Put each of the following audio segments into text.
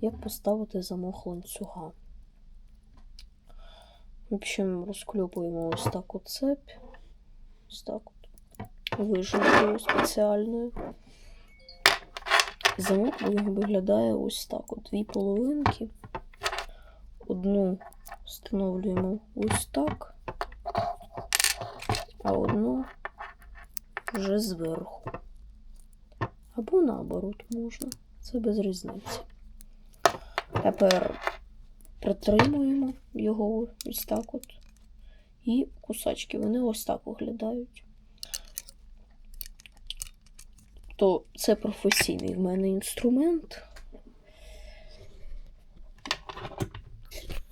як поставити замок ланцюга. В общем, розкльопуємо ось так цепь. Ось так от. Вижимкою спеціальною. Замок виглядає ось так. От дві половинки. Одну встановлюємо ось так, а одну вже зверху. Або наоборот можна. Це без різниці. Тепер притримуємо його ось так от. І кусачки, вони ось так виглядають. То це професійний в мене інструмент.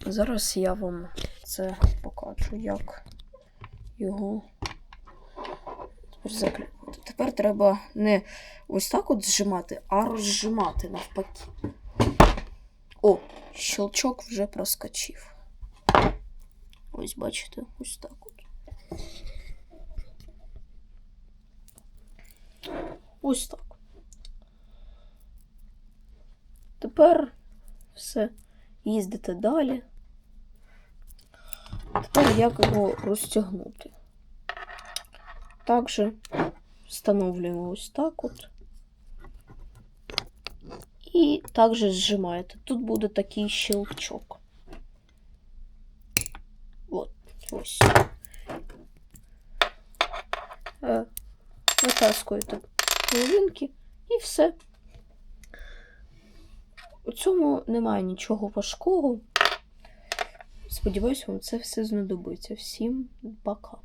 Зараз я вам це покажу, як його тепер. Тепер треба не ось так от зжимати, а розжимати навпаки. Щелчок вже проскочив. Ось, бачите, ось так от. Ось так. Тепер все. Їздите далі. Тепер як його розтягнути. Також встановлюємо ось так от. І також зжимаєте. Тут буде такий щелчок. От, ось. Е, Витаскуєте половинки і все. У цьому немає нічого важкого. Сподіваюсь, вам це все знадобиться. Всім пока.